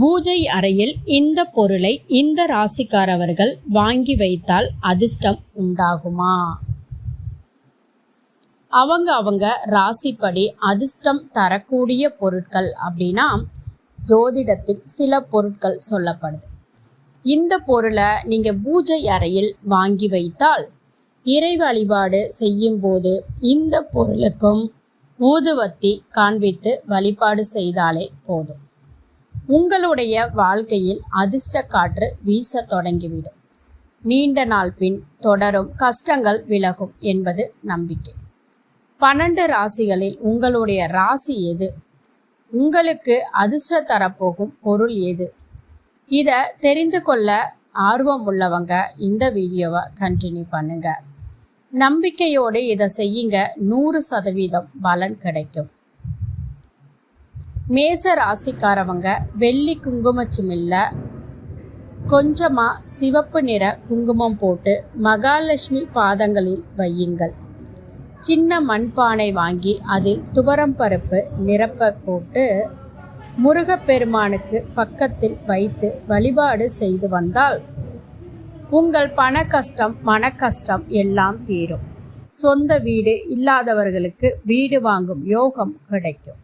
பூஜை அறையில் இந்த பொருளை இந்த ராசிக்காரவர்கள் வாங்கி வைத்தால் அதிர்ஷ்டம் உண்டாகுமா? அவங்க அவங்க ராசிப்படி அதிர்ஷ்டம் தரக்கூடிய பொருட்கள் அப்படின்னா ஜோதிடத்தில் சில பொருட்கள் சொல்லப்படுது. இந்த பொருளை நீங்கள் பூஜை அறையில் வாங்கி வைத்தால் இறை வழிபாடு செய்யும் போது இந்த பொருளுக்கும் ஊதுவத்தி காண்பித்து வழிபாடு செய்தாலே போதும். உங்களுடைய வாழ்க்கையில் அதிர்ஷ்ட காற்று வீச தொடங்கிவிடும். நீண்ட நாள் பின் தொடரும் கஷ்டங்கள் விலகும் என்பது நம்பிக்கை. பன்னெண்டு ராசிகளில் உங்களுடைய ராசி எது? உங்களுக்கு அதிர்ஷ்ட தரப்போகும் பொருள் எது? இதை தெரிந்து கொள்ள ஆர்வம் உள்ளவங்க இந்த வீடியோவை கண்டினியூ பண்ணுங்க. நம்பிக்கையோடு இதை செய்யுங்க. நூறு சதவீதம் பலன் கிடைக்கும். மேச ராசிக்காரவங்க வெள்ளி குங்குமச்சிமில்ல கொஞ்சமாக சிவப்பு நிற குங்குமம் போட்டு மகாலட்சுமி பாதங்களில் வையுங்கள். சின்ன மண்பானை வாங்கி அதில் துவரம் பருப்பு நிரப்ப போட்டு முருகப்பெருமானுக்கு பக்கத்தில் வைத்து வழிபாடு செய்து வந்தால் உங்கள் பண கஷ்டம் மன கஷ்டம் எல்லாம் தீரும். சொந்த வீடு இல்லாதவர்களுக்கு வீடு வாங்கும் யோகம் கிடைக்கும்.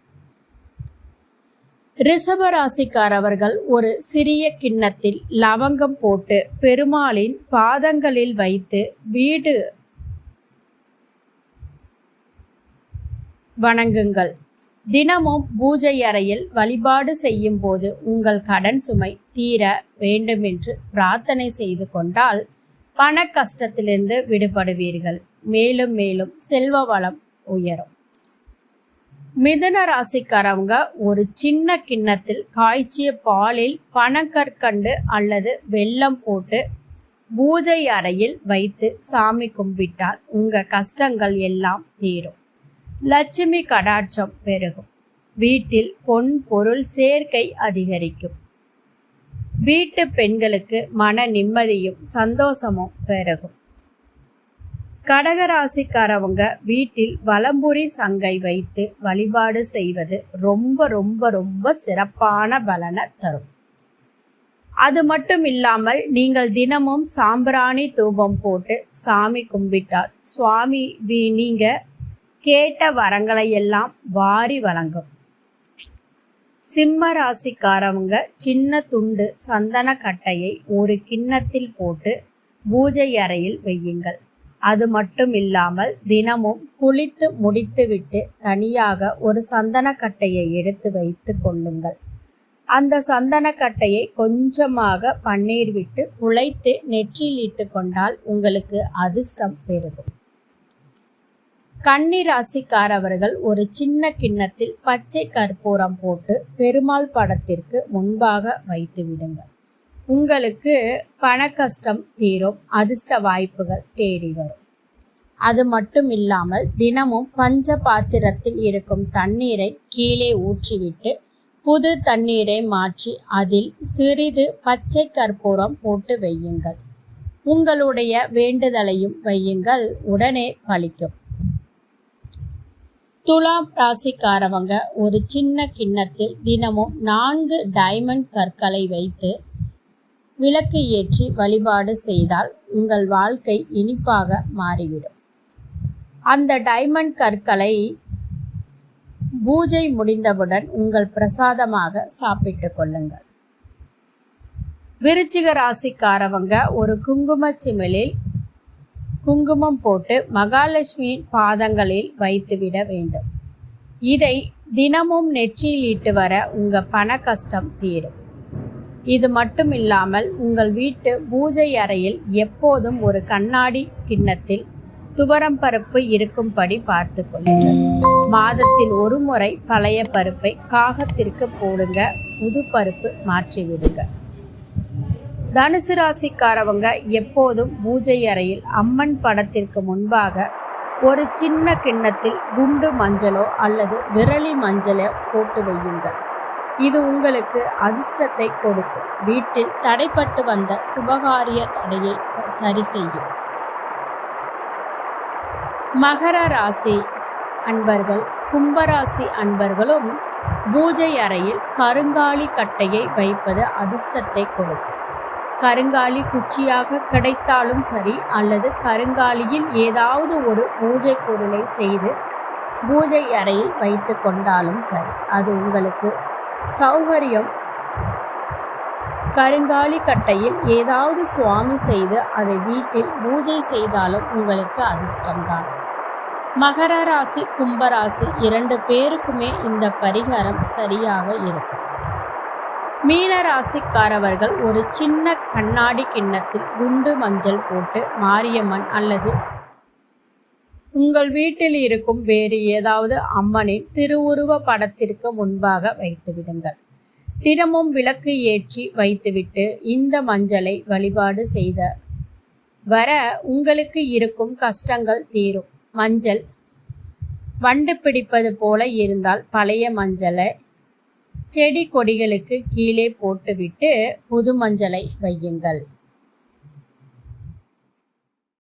ரிஷபராசிக்காரவர்கள் ஒரு சிறிய கிண்ணத்தில் லவங்கம் போட்டு பெருமாளின் பாதங்களில் வைத்து வீடு வணங்குங்கள். தினமும் பூஜை அறையில் வழிபாடு செய்யும் போது உங்கள் கடன் சுமை தீர வேண்டுமென்று பிரார்த்தனை செய்து கொண்டால் பண கஷ்டத்திலிருந்து விடுபடுவீர்கள். மேலும் மேலும் செல்வ வளம் உயரும். மிதன ராசிக்காரவங்க ஒரு சின்ன கிண்ணத்தில் காய்ச்சிய பாலில் பனக்கற்கண்டு அல்லது வெல்லம் போட்டு பூஜை அறையில் வைத்து சாமி கும்பிட்டால் உங்க கஷ்டங்கள் எல்லாம் தீரும். லட்சுமி கடாட்சம் பெருகும். வீட்டில் பொன் பொருள் சேர்க்கை அதிகரிக்கும். வீட்டு பெண்களுக்கு மன நிம்மதியும் சந்தோஷமும் பெருகும். கடகராசிக்காரவங்க வீட்டில் வலம்புரி சங்கை வைத்து வழிபாடு செய்வது ரொம்ப ரொம்ப ரொம்ப சிறப்பான பலனை தரும். அது மட்டும் இல்லாமல் நீங்கள் தினமும் சாம்பிராணி தூபம் போட்டு சாமி கும்பிட்டால் சுவாமி வி நீங்க கேட்ட வரங்களை எல்லாம் வாரி வழங்கும். சிம்ம ராசிக்காரவங்க சின்ன துண்டு சந்தன கட்டையை ஒரு கிண்ணத்தில் போட்டு பூஜை அறையில் வையுங்கள். அது மட்டும் இல்லாமல் தினமும் குளித்து முடித்துவிட்டு தனியாக ஒரு சந்தனக்கட்டையை எடுத்து வைத்து கொள்ளுங்கள். அந்த சந்தனக்கட்டையை கொஞ்சமாக பன்னீர் விட்டு குழைத்து நெற்றியில் இட்டு கொண்டால் உங்களுக்கு அதிர்ஷ்டம் பெருகும். கண்ணீர் ராசிக்காரவர்கள் ஒரு சின்ன கிண்ணத்தில் பச்சை கற்பூரம் போட்டு பெருமாள் படத்திற்கு முன்பாக வைத்து விடுங்கள் உங்களுக்கு பண கஷ்டம் தீரும் அதிர்ஷ்ட வாய்ப்புகள் தேடி வரும். அது மட்டும் இல்லாமல் தினமும் பஞ்ச பாத்திரத்தில் இருக்கும் தண்ணீரை கீழே ஊற்றிவிட்டு புது தண்ணீரை மாற்றி அதில் சிறிது பச்சை கற்பூரம் போட்டு வையுங்கள். உங்களுடைய வேண்டுதலையும் வையுங்கள். உடனே பலிக்கும் துலாம் ராசிக்காரவங்க ஒரு சின்ன கிண்ணத்தில் தினமும் நான்கு டைமண்ட் கற்களை வைத்து விளக்கு ஏற்றி வழிபாடு செய்தால் உங்கள் வாழ்க்கை இனிப்பாக மாறிவிடும். அந்த டைமண்ட் கற்களை பூஜை முடிந்தவுடன் உங்கள் பிரசாதமாக சாப்பிட்டு கொள்ளுங்கள். விருச்சிக ராசிக்காரவங்க ஒரு குங்கும சிமிழில் குங்குமம் போட்டு மகாலட்சுமியின் பாதங்களில் வைத்துவிட வேண்டும். இதை தினமும் நெற்றியில் இட்டு வர உங்கள் பண கஷ்டம் தீரும். இது மட்டும் இல்லாமல் உங்கள் வீட்டு பூஜை அறையில் எப்போதும் ஒரு கண்ணாடி கிண்ணத்தில் துவரம் பருப்பு இருக்கும்படி பார்த்து கொள்ளுங்கள். மாதத்தில் ஒரு முறை பழைய பருப்பை காகத்திற்கு போடுங்க. புது பருப்பு மாற்றிவிடுங்க. தனுசு ராசிக்காரவங்க எப்போதும் பூஜை அறையில் அம்மன் படத்திற்கு முன்பாக ஒரு சின்ன கிண்ணத்தில் குண்டு மஞ்சளோ அல்லது விரலி மஞ்சளோ போட்டு வையுங்கள். இது உங்களுக்கு அதிர்ஷ்டத்தை கொடுக்கும். வீட்டில் தடைப்பட்டு வந்த சுபகாரிய தடையை சரி செய்யும். மகர ராசி அன்பர்கள் கும்பராசி அன்பர்களும் பூஜை அறையில் கருங்காலி கட்டையை வைப்பது அதிர்ஷ்டத்தை கொடுக்கும். கருங்காலி குச்சியாக கிடைத்தாலும் சரி அல்லது கருங்காலியில் ஏதாவது ஒரு பூஜை பொருளை செய்து பூஜை அறையில் வைத்து கொண்டாலும் சரி அது உங்களுக்கு சௌகரியம். கருங்காலி கட்டையில் ஏதாவது சுவாமி செய்து அதை வீட்டில் பூஜை செய்தாலும் உங்களுக்கு அதிர்ஷ்டம்தான். மகர ராசி கும்பராசி இரண்டு பேருக்குமே இந்த பரிகாரம் சரியாக இருக்கும் மீன ராசிக்காரவர்கள் ஒரு சின்ன கண்ணாடி கிண்ணத்தில் குண்டு மஞ்சள் போட்டு மாரியம்மன் அல்லது உங்கள் வீட்டில் இருக்கும் வேறு ஏதாவது அம்மனின் திருவுருவ படத்திற்கு முன்பாக வைத்து விடுங்கள் தினமும் விளக்கு ஏற்றி வைத்துவிட்டு இந்த மஞ்சளை வழிபாடு செய்த வர உங்களுக்கு இருக்கும் கஷ்டங்கள் தீரும். மஞ்சள் வண்டு பிடிப்பது போல இருந்தால் பழைய மஞ்சளை செடி கொடிகளுக்கு கீழே போட்டுவிட்டு புது மஞ்சளை வையுங்கள்.